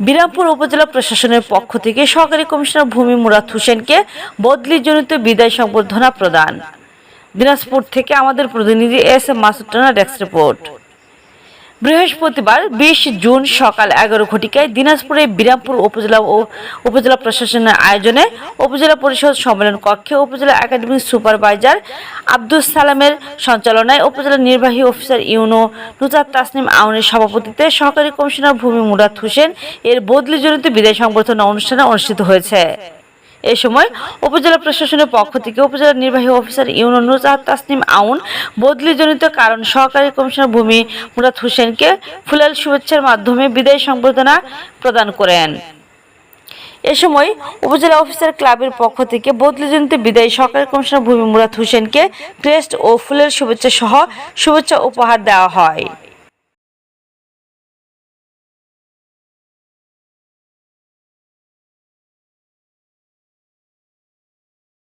বিরামপুর উপজেলা প্রশাসনের পক্ষ থেকে সহকারী কমিশনার ভূমি মুরাদ হোসেনকে বদলিজনিত বিদায় সংবর্ধনা প্রদান। দিনাজপুর থেকে আমাদের প্রতিনিধি S M Masud Rana desk report. বৃহস্পতিবার বিশ জুন সকাল এগারো ঘটিকায় দিনাজপুরে বিরামপুর উপজেলা ও উপজেলা প্রশাসনের আয়োজনে উপজেলা পরিষদ সম্মেলন কক্ষে উপজেলা একাডেমিক সুপারভাইজার আব্দুল সালামের সঞ্চালনায় উপজেলা নির্বাহী অফিসার ইউনো নুজাত তাসনিম আউনের সভাপতিত্বে সহকারী কমিশনার ভূমি মুরাদ হোসেন এর বদলিজনিত বিদায় সংবর্ধনা অনুষ্ঠানে অনুষ্ঠিত হয়েছে। এ সময় উপজেলা প্রশাসনের পক্ষ থেকে উপজেলা নির্বাহী অফিসার ইউনো নুজাহাত তাসনিম আউন বদলিজনিত কারণ সহকারী কমিশনার ভূমি মুরাদ হোসেনকে ফুলাল শুভেচ্ছার মাধ্যমে বিদায় সংবর্ধনা প্রদান করেন। এ সময় উপজেলা অফিসার ক্লাবের পক্ষ থেকে বদলিজনিত বিদায়ী সহকারী কমিশনার ভূমি মুরাদ হোসেনকে ক্রেস্ট ও ফুলের শুভেচ্ছা সহ শুভেচ্ছা উপহার দেওয়া হয়।